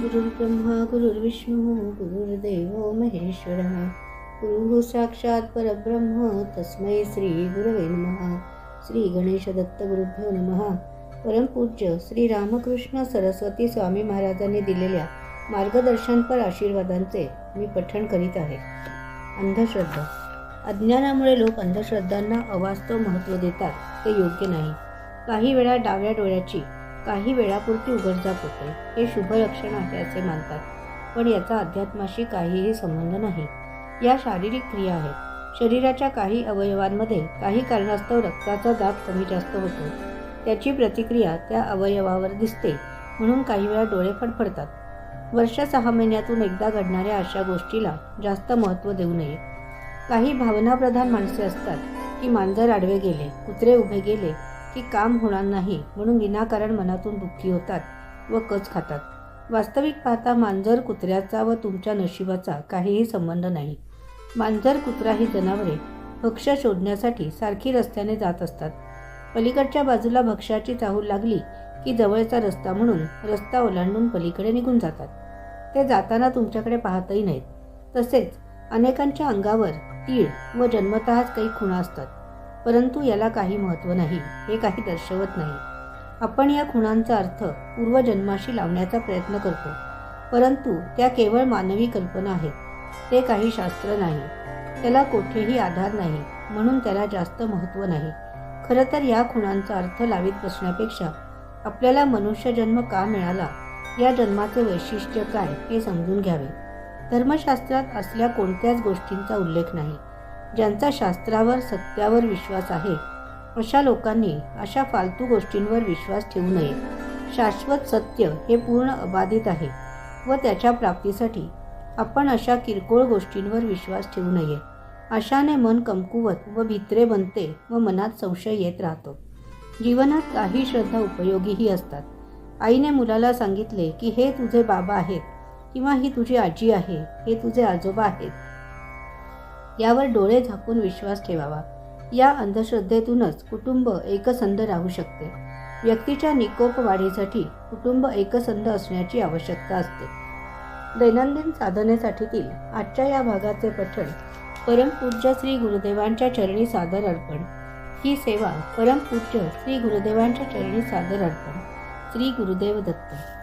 गुरुर्ब्रह्मा गुरुर्विष्णू गुरुर्देव महेश्वर गुरु साक्षात परब्रह्म तस्मै श्री गुरवे नमः. श्री गणेश दत्त गुरुभ्यो नमः. परमपूज्य श्री रामकृष्ण सरस्वती स्वामी महाराजांनी दिलेल्या मार्गदर्शनपर आशीर्वादांचे मी पठण करीत आहे. अंधश्रद्धा. अज्ञानामुळे लोक अंधश्रद्धांना अवास्तव महत्त्व देतात ते योग्य नाही. काही वेळा डाव्या डोळ्याची काही वेळापुरती उघडझाप होते. हे शुभ लक्षण आहे असे मानतात. पण याचा अध्यात्माशी काहीही संबंध नाही. या शारीरिक क्रिया आहेत. शरीराच्या काही अवयवांमध्ये काही कारणास्तव रक्ताचा दाब कमी जास्त होतो. त्याची प्रतिक्रिया त्या अवयवावर दिसते. म्हणून काही वेळा डोळे फडफडतात. वर्ष सहा महिन्यातून एकदा घडणाऱ्या अशा गोष्टीला जास्त महत्त्व देऊ नये. काही भावनाप्रधान माणसे असतात की मांजर आडवे गेले कुत्रे उभे गेले की काम होणार नाही म्हणून विनाकारण मनातून दुःखी होतात व कच खातात. वास्तविक पाहता मांजर कुत्र्याचा व तुमच्या नशिबाचा काहीही संबंध नाही. मांजर कुत्रा ही जनावरे भक्ष्य शोधण्यासाठी सारखी रस्त्याने जात असतात. पलीकडच्या बाजूला भक्ष्याची चाहूल लागली की जवळचा रस्ता म्हणून रस्ता ओलांडून पलीकडे निघून जातात. ते जाताना तुमच्याकडे पाहतही नाहीत. तसेच अनेकांच्या अंगावर तीळ व जन्मतःच काही खुणा असतात. परंतु याला काही महत्त्व नाही हे काही दर्शवत नाही. आपण या खुणांचा अर्थ पूर्वजन्माशी लावण्याचा प्रयत्न करतो परंतु त्या केवळ मानवी कल्पना आहेत ते काही शास्त्र नाही. त्याला कोठेही आधार नाही म्हणून त्याला जास्त महत्त्व नाही. खरं तर या खुणांचा अर्थ लावीत बसण्यापेक्षा आपल्याला मनुष्यजन्म का मिळाला या जन्माचे वैशिष्ट्य काय हे समजून घ्यावे. धर्मशास्त्रात असल्या कोणत्याच गोष्टींचा उल्लेख नाही. ज्यांचा शास्त्रावर सत्यावर विश्वास आहे. अशा लोकांनी अशा फालतू गोष्टींवर विश्वास ठेवू नये. शाश्वत सत्य हे पूर्ण अबाधित आहे व त्याच्या प्राप्तीसाठी आपण अशा किरकोळ गोष्टींवर विश्वास ठेवू नये. अशाने मन कमकुवत व भित्रे बनते व मनात संशय येत राहतो. जीवनात काही श्रद्धा उपयोगीही असतात. आईने मुलाला सांगितले की हे तुझे बाबा आहेत किंवा ही तुझी आजी आहे हे तुझे आजोबा आहेत. यावर डोळे झाकून विश्वास ठेवावा. या अंधश्रद्धेतूनच कुटुंब एकसंध राहू शकते. व्यक्तीच्या निकोप वाढीसाठी कुटुंब एकसंध असण्याची आवश्यकता असते. दैनंदिन साधनेसाठीतील आजच्या या भागाचे पठण परमपूज्य श्री गुरुदेवांच्या चरणी सादर अर्पण. ही सेवा परमपूज्य श्री गुरुदेवांच्या चरणी सादर अर्पण. श्री गुरुदेव दत्त.